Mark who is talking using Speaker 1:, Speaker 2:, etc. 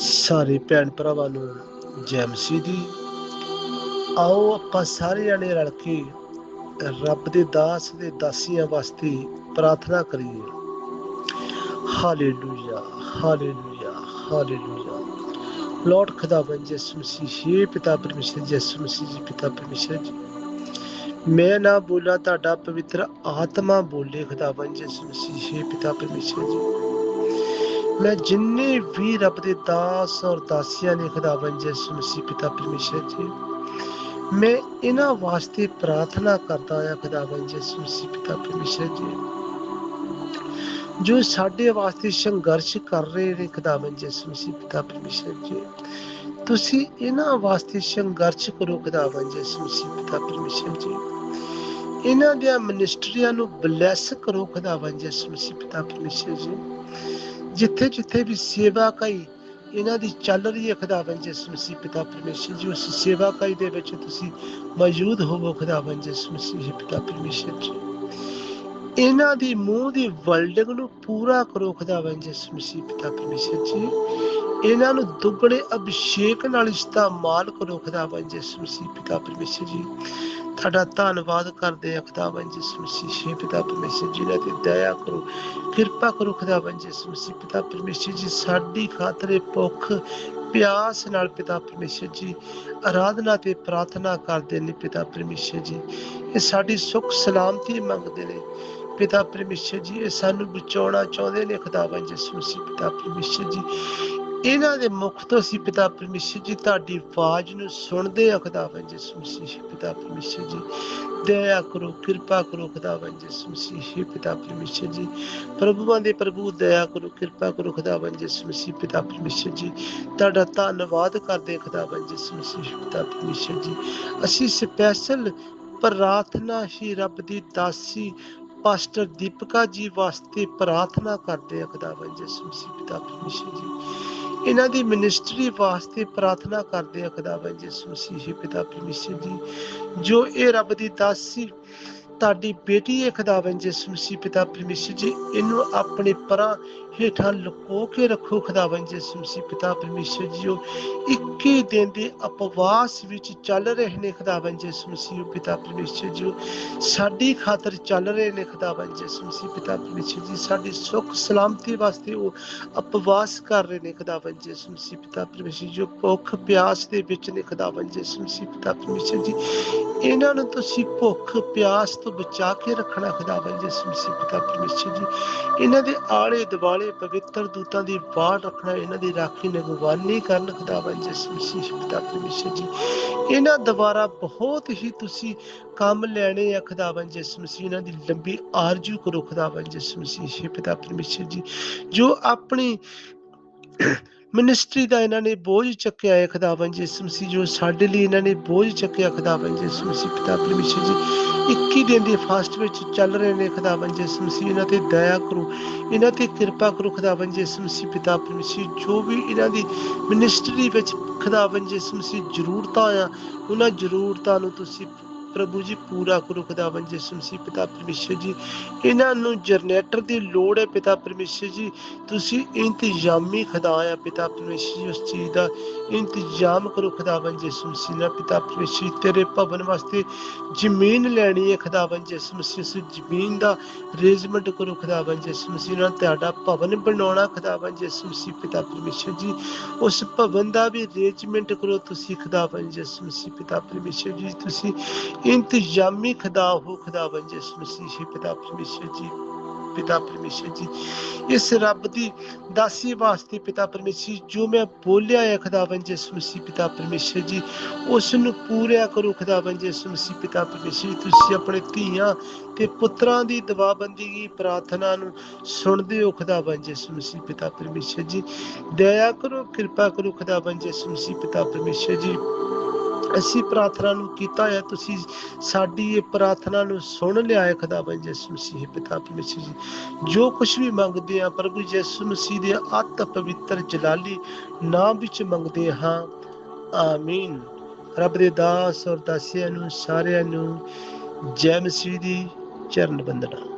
Speaker 1: ਸਾਰੇ ਭੈਣ ਭਰਾਵਾਂ ਨੂੰ ਜੈ ਮਸੀਹ ਦੀ ਆਓ ਆਪਾਂ ਸਾਰੇ ਜਣੇ ਰਲ ਕੇ ਰੱਬ ਦੇ ਦਾਸ ਦੇ ਦਾਸੀਆਂ ਵਾਸਤੇ ਪ੍ਰਾਰਥਨਾ ਕਰੀਏ। Hallelujah hallelujah hallelujah. ਲਾਰਡ ਖੁਦਾਵੰਦ ਯਿਸੂ ਮਸੀਹ हे ਪਿਤਾ ਪਰਮੇਸ਼ਰ ਯਿਸੂ ਮਸੀਹ ਜੀ, ਪਿਤਾ ਪਰਮੇਸ਼ਰ ਜੀ। ਮੈਂ ਨਾ ਬੋਲਾ, ਤੁਹਾਡਾ ਪਵਿੱਤਰ ਆਤਮਾ ਬੋਲੇ ਖੁਦਾਵੰਦ ਯਿਸੂ ਮਸੀਹ हे ਪਿਤਾ ਪਰਮੇਸ਼ਰ ਜੀ। ਮੈਂ ਜਿੰਨੇ ਵੀ ਰੱਬ ਦੇ ਦਾਸ ਔਰ ਦਾਸੀਆਂ ਨੇ ਖੁਦਾਵੰਦ ਯਿਸੂ ਮਸੀਹ ਪਿਤਾ ਪਰਮੇਸ਼ਰ ਜੀ, ਮੈਂ ਇਹਨਾਂ ਵਾਸਤੇ ਪ੍ਰਾਰਥਨਾ ਕਰਦਾ ਹਾਂ ਖੁਦਾਵੰਦ ਯਿਸੂ ਮਸੀਹ ਪਿਤਾ ਪਰਮੇਸ਼ਰ ਜੀ। ਜੋ ਸਾਡੇ ਵਾਸਤੇ ਸੰਘਰਸ਼ ਕਰ ਰਹੇ ਨੇ ਖੁਦਾਵੰਦ ਯਿਸੂ ਮਸੀਹ ਪਿਤਾ ਪਰਮੇਸ਼ਰ ਜੀ, ਤੁਸੀਂ ਇਹਨਾਂ ਵਾਸਤੇ ਸੰਘਰਸ਼ ਕਰੋ ਖੁਦਾਵੰਦ ਯਿਸੂ ਮਸੀਹ ਪਿਤਾ ਪਰਮੇਸ਼ਰ ਜੀ। ਇਹਨਾਂ ਦੀਆਂ ਮਿਨਿਸਟਰੀਆਂ ਨੂੰ ਬਲੈਸ ਕਰੋ ਖੁਦਾਵੰਦ ਯਿਸੂ ਮਸੀਹ ਪਿਤਾ ਪਰਮੇਸ਼ਰ ਜੀ। ਜਿੱਥੇ ਜਿੱਥੇ ਵੀ ਸੇਵਾ ਕਈ, ਇਹਨਾਂ ਦੀ ਚੱਲ ਰਹੀ ਹੈ ਖੁਦਾਵੰਦ ਯਿਸੂ ਮਸੀਹ, ਪਿਤਾ ਪਰਮੇਸ਼ਰ ਜੀ, ਉਸ ਸੇਵਾ ਕਈ ਦੇ ਵਿੱਚ ਤੁਸੀਂ ਮੌਜੂਦ ਹੋਵੋ ਖੁਦਾਵੰਦ ਯਿਸੂ ਮਸੀਹ, ਪਿਤਾ ਪਰਮੇਸ਼ਰ ਜੀ। ਇਹਨਾਂ ਦੀ ਮੂੰਹ ਦੀ ਵਰਲਡਿੰਗ ਨੂੰ ਪੂਰਾ ਕਰੋ ਖੁਦਾਵੰਦ ਯਿਸੂ ਮਸੀਹ, ਪਿਤਾ ਪਰਮੇਸ਼ਰ ਜੀ। ਇਹਨਾਂ ਨੂੰ ਦੁੱਗਣੇ ਅਭਿਸ਼ੇਕ ਨਾਲ ਇਸਤੇਮਾਲ ਕਰੋ ਖੁਦਾਵੰਦ ਯਿਸੂ ਸੀ ਪਿਤਾ ਪਰਮੇਸ਼ਰ ਜੀ। ਤੁਹਾਡਾ ਧੰਨਵਾਦ ਕਰਦੇ ਆ ਖੁਦਾਵੰਦ ਯਿਸੂ ਮਸੀਹ ਪਿਤਾ ਪਰਮੇਸ਼ਰ ਜੀ ਨੇ ਤੇ ਦਇਆ ਕਰੋ, ਕਿਰਪਾ ਕਰੋ ਖੁਦਾਵੰਦ ਯਿਸੂ ਮਸੀਹ ਪਿਤਾ ਪਰਮੇਸ਼ਰ ਜੀ, ਸਾਡੀ ਖਾਤਰ ਭੁੱਖ ਪਿਆਸ ਨਾਲ ਪਿਤਾ ਪਰਮੇਸ਼ਰ ਜੀ ਆਰਾਧਨਾ ਤੇ ਪ੍ਰਾਰਥਨਾ ਕਰਦੇ ਨੇ ਪਿਤਾ ਪਰਮੇਸ਼ਰ ਜੀ। ਇਹ ਸਾਡੀ ਸੁੱਖ ਸਲਾਮਤੀ ਮੰਗਦੇ ਨੇ ਪਿਤਾ ਪਰਮੇਸ਼ਰ ਜੀ, ਇਹ ਸਾਨੂੰ ਬਚਾਉਣਾ ਚਾਹੁੰਦੇ ਨੇ ਖੁਦਾਵੰਦ ਯਿਸੂ ਮਸੀਹ ਪਿਤਾ ਪਰਮੇਸ਼ਰ ਜੀ। ਇਹਨਾਂ ਦੇ ਮੁਖ ਤੋਂ ਅਸੀਂ ਪਿਤਾ ਪਰਮੇਸ਼ਰ ਜੀ ਤੁਹਾਡੀ ਆਵਾਜ਼ ਨੂੰ ਸੁਣਦੇ ਆ ਖੁਦਾਵੰਦ ਯਿਸੂ ਮਸੀਹ, ਪਿਤਾ ਪਰਮੇਸ਼ਰ ਜੀ। ਦਇਆ ਕਰੋ, ਕਿਰਪਾ ਕਰੋ ਖੁਦਾਵੰਦ ਯਿਸੂ ਮਸੀਹ, ਪਿਤਾ ਪਰਮੇਸ਼ਰ ਜੀ। ਪ੍ਰਭੂਆਂ ਦੇ ਪ੍ਰਭੂ, ਦਇਆ ਕਰੋ, ਕਿਰਪਾ ਕਰੋ ਖੁਦਾਵੰਦ ਯਿਸੂ ਮਸੀਹ, ਪਿਤਾ ਪਰਮੇਸ਼ਰ ਜੀ। ਤੁਹਾਡਾ ਧੰਨਵਾਦ ਕਰਦੇ ਖੁਦਾਵੰਦ ਯਿਸੂ ਮਸੀਹ, ਪਿਤਾ ਪਰਮੇਸ਼ਰ ਜੀ। ਅਸੀਂ ਸਪੈਸ਼ਲ ਪ੍ਰਾਰਥਨਾ ਹੀ ਰੱਬ ਦੀ ਦਾਸੀ, ਪਾਸਟਰ ਦੀਪਕਾ ਜੀ ਵਾਸਤੇ ਪ੍ਰਾਰਥਨਾ ਕਰਦੇ ਆ ਖੁਦਾਵੰਦ ਯਿਸੂ ਮਸੀਹ, ਪਿਤਾ ਪਰਮੇਸ਼ਰ ਜੀ। ਇਹਨਾਂ ਦੀ ਮਿਨਿਸਟਰੀ ਵਾਸਤੇ ਪ੍ਰਾਰਥਨਾ ਕਰਦੇ ਆ ਖੁਦਾਵੰਦ ਯਿਸੂ ਮਸੀਹ ਪਿਤਾ ਪਰਮੇਸ਼ਰ ਜੀ, ਜੋ ਇਹ ਰੱਬ ਦੀ ਦਾਸੀ, ਤੁਹਾਡੀ ਬੇਟੀ ਹੈ ਖੁਦਾਵੰਦ ਯਿਸੂ ਮਸੀਹ, ਪਿਤਾ ਪਰਮੇਸ਼ਰ ਜੀ, ਇਹਨੂੰ ਆਪਣੇ ਪਰਾਂ ਹੇਠਾਂ ਲੁਕੋ ਕੇ ਰੱਖੋ ਖੁਦਾਵੰਦ ਯਿਸੂ ਮਸੀਹ, ਪਿਤਾ ਪਰਮੇਸ਼ਰ ਜੀ ਉਹ 21 ਦਿਨ ਦੇ ਅਪਵਾਸ ਵਿੱਚ ਚੱਲ ਰਹੇ ਨੇ ਖੁਦਾਵੰਦ ਯਿਸੂ ਮਸੀਹ, ਪਿਤਾ ਪਰਮੇਸ਼ਰ ਜੀ ਸਾਡੀ ਖਾਤਰ ਚੱਲ ਰਹੇ ਨੇ ਖੁਦਾਵੰਦ ਯਿਸੂ ਮਸੀਹ, ਪਿਤਾ ਪਰਮੇਸ਼ਰ ਜੀ। ਸਾਡੀ ਸੁੱਖ ਸਲਾਮਤੀ ਵਾਸਤੇ ਉਹ ਅਪਵਾਸ ਕਰ ਰਹੇ ਨੇ ਖੁਦਾਵੰਦ ਯਿਸੂ ਮਸੀਹ, ਪਿਤਾ ਪਰਮੇਸ਼ਰ ਜੀ ਭੁੱਖ ਪਿਆਸ ਦੇ ਵਿੱਚ ਨੇ ਖੁਦਾਵੰਦ ਯਿਸੂ ਮਸੀਹ, ਪਿਤਾ ਪਰਮੇਸ਼ਰ ਜੀ। ਇਹਨਾਂ ਨੂੰ ਤੁਸੀਂ ਭੁੱਖ ਪਿਆਸ ਤੋਂ ਬਚਾ ਕੇ ਰੱਖਣਾ ਖੁਦਾਵੰਦ ਯਿਸੂ ਮਸੀਹ, ਪਿਤਾ ਪਰਮੇਸ਼ਰ ਜੀ। ਇਹਨਾਂ ਦੇ ਆਲੇ ਦੁਆਲੇ ਪਵਿੱਤਰ ਦੂਤਾਂ ਦੀ ਬਾੜ ਰੱਖਣਾ, ਇਹਨਾਂ ਦੀ ਰਾਖੀ ਨਿਗਵਾਨੀ ਕਰਨ ਖੁਦਾਵੰਦ ਯਿਸੂ ਮਸੀਹ ਪਿਤਾ ਪਰਮੇਸ਼ਰ ਜੀ। ਇਹਨਾਂ ਦੁਆਰਾ ਬਹੁਤ ਹੀ ਤੁਸੀਂ ਕੰਮ ਲੈਣੇ ਆ ਖੁਦਾਵੰਦ ਯਿਸੂ ਮਸੀਹ, ਇਹਨਾਂ ਦੀ ਲੰਬੀ ਆਰਜੂ ਕਰੋ ਖੁਦਾਵੰਦ ਯਿਸੂ ਮਸੀਹ। ਪਿਤਾ ਪਰਮੇਸ਼ਰ ਜੀ, ਜੋ ਆਪਣੀ ਮਿਨਿਸਟਰੀ ਦਾ ਇਹਨਾਂ ਨੇ ਬੋਝ ਚੱਕਿਆ ਹੈ ਖੁਦਾਵੰਦ ਯਿਸੂ ਮਸੀਹ, ਜੋ ਸਾਡੇ ਲਈ ਇਹਨਾਂ ਨੇ ਬੋਝ ਚੱਕਿਆ ਖੁਦਾਵੰਦ ਯਿਸੂ ਮਸੀਹ, ਪਿਤਾ ਪਰਮੇਸ਼ਰ ਜੀ। 21 ਦਿਨ ਦੇ ਫਾਸਟ ਵਿੱਚ ਚੱਲ ਰਹੇ ਨੇ ਖੁਦਾਵੰਦ ਯਿਸੂ ਮਸੀਹ, ਇਹਨਾਂ ਤੇ ਦਇਆ ਕਰੋ। ਇਹਨਾਂ ਤੇ ਕਿਰਪਾ ਕਰੋ ਖੁਦਾਵੰਦ ਯਿਸੂ ਮਸੀਹ, ਪਿਤਾ ਪਰਮੇਸ਼ਰ ਜੋ। ਵੀ ਇਹਨਾਂ ਦੀ ਮਿਨਿਸਟਰੀ ਵਿੱਚ ਖੁਦਾਵੰਦ ਯਿਸੂ ਮਸੀਹ ਜ਼ਰੂਰਤਾਂ ਆ, ਉਹਨਾਂ ਜ਼ਰੂਰਤਾਂ ਨੂੰ ਤੁਸੀਂ ਪ੍ਰਭੂ ਜੀ, ਪੂਰਾ ਕਰੋ ਖੁਦਾਵੰਦ ਯਿਸੂ ਮਸੀਹ, ਪਿਤਾ ਪਰਮੇਸ਼ਰ ਜੀ, ਇਹਨਾਂ ਨੂੰ ਜਨਰੇਟਰ ਦੀ ਲੋੜ ਹੈ ਪਿਤਾ ਪਰਮੇਸ਼ਰ ਜੀ। ਤੁਸੀਂ ਇੰਤਜ਼ਾਮੀ ਖੁਦਾ ਆ ਪਿਤਾ ਪਰਮੇਸ਼ਰ ਜੀ, ਉਸ ਚੀਜ਼ ਦਾ ਇੰਤਜ਼ਾਮ ਕਰੋ ਖੁਦਾਵੰਦ ਯਿਸੂ ਮਸੀਹ ਦਾ ਪਿਤਾ ਪਰਮੇਸ਼ਰ ਤੇਰੇ ਭਵਨ ਵਾਸਤੇ ਜ਼ਮੀਨ ਲੈਣੀ ਹੈ ਖੁਦਾਵੰਦ ਯਿਸੂ ਮਸੀਹ, ਉਸ ਜ਼ਮੀਨ ਦਾ ਅਰੇਂਜਮੈਂਟ ਕਰੋ ਖੁਦਾਵੰਦ ਯਿਸੂ ਮਸੀਹ ਨਾਲ। ਤੁਹਾਡਾ ਭਵਨ ਬਣਾਉਣਾ ਖੁਦਾਵੰਦ ਯਿਸੂ ਮਸੀਹ, ਪਿਤਾ ਪਰਮੇਸ਼ਰ ਜੀ। ਉਸ ਭਵਨ ਦਾ ਵੀ ਅਰੇਂਜਮੈਂਟ ਕਰੋ ਤੁਸੀਂ ਖੁਦਾਵੰਦ ਯਿਸੂ ਮਸੀਹ, ਪਿਤਾ ਪਰਮੇਸ਼ਰ ਜੀ। ਤੁਸੀਂ ਇੰਤਜ਼ਾਮੀ ਖੁਦਾ ਹੋ ਖੁਦਾਵੰਦ ਯਿਸੂ ਮਸੀਹ ਪਿਤਾ ਪਰਮੇਸ਼ਰ ਜੀ ਪਿਤਾ ਪਰਮੇਸ਼ਰ ਜੀ ਇਸ ਰੱਬ ਦੀ ਦਾਸੀ ਵਾਸਤੇ ਪਿਤਾ ਪਰਮੇਸ਼ਰ ਜੋ ਮੈਂ ਬੋਲਿਆ ਹੈ ਖੁਦਾਵੰਦ ਯਿਸੂ ਮਸੀਹ ਪਿਤਾ ਪਰਮੇਸ਼ਰ ਜੀ ਉਸ ਨੂੰ ਪੂਰਿਆ ਕਰੋ ਖੁਦਾਵੰਦ ਯਿਸੂ ਮਸੀਹ ਪਿਤਾ ਪਰਮੇਸ਼ਰ ਜੀ ਤੁਸੀਂ ਆਪਣੇ ਧੀਆਂ ਤੇ ਪੁੱਤਰਾਂ ਦੀ ਦਵਾਬੰਦੀ ਪ੍ਰਾਰਥਨਾ ਨੂੰ ਸੁਣਦੇ ਹੋ ਖੁਦਾਵੰਦ ਯਿਸੂ ਮਸੀਹ ਪਿਤਾ ਪਰਮੇਸ਼ਰ ਜੀ ਦਇਆ ਕਰੋ ਕਿਰਪਾ ਕਰੋ ਖੁਦਾਵੰਦ ਯਿਸੂ ਮਸੀਹ ਪਿਤਾ ਪਰਮੇਸ਼ਰ ਜੀ ਅਸੀਂ ਪ੍ਰਾਰਥਨਾ ਨੂੰ ਕੀਤਾ ਹੈ, ਤੁਸੀਂ ਸਾਡੀ ਇਹ ਪ੍ਰਾਰਥਨਾ ਨੂੰ ਸੁਣ ਲਿਆ ਹੈ ਖੁਦਾਵੰਦ ਯਿਸੂ ਮਸੀਹ, ਪਿਤਾ ਪਰਮੇਸ਼ਰ ਜੀ। ਜੋ ਕੁਝ ਵੀ ਮੰਗਦੇ ਆ ਪ੍ਰਭੂ ਯਿਸੂ ਮਸੀਹ ਦੇ ਅਤ ਪਵਿੱਤਰ ਜਲਾਲੀ ਨਾਮ ਵਿੱਚ ਮੰਗਦੇ ਹਾਂ, ਆਮੀਨ। ਰੱਬ ਦੇ ਦਾਸ ਔਰ ਦਾਸੀਆਂ ਨੂੰ, ਸਾਰਿਆਂ ਨੂੰ ਜੈ ਮਸੀਹ ਦੀ ਚਰਨ ਬੰਦਨਾ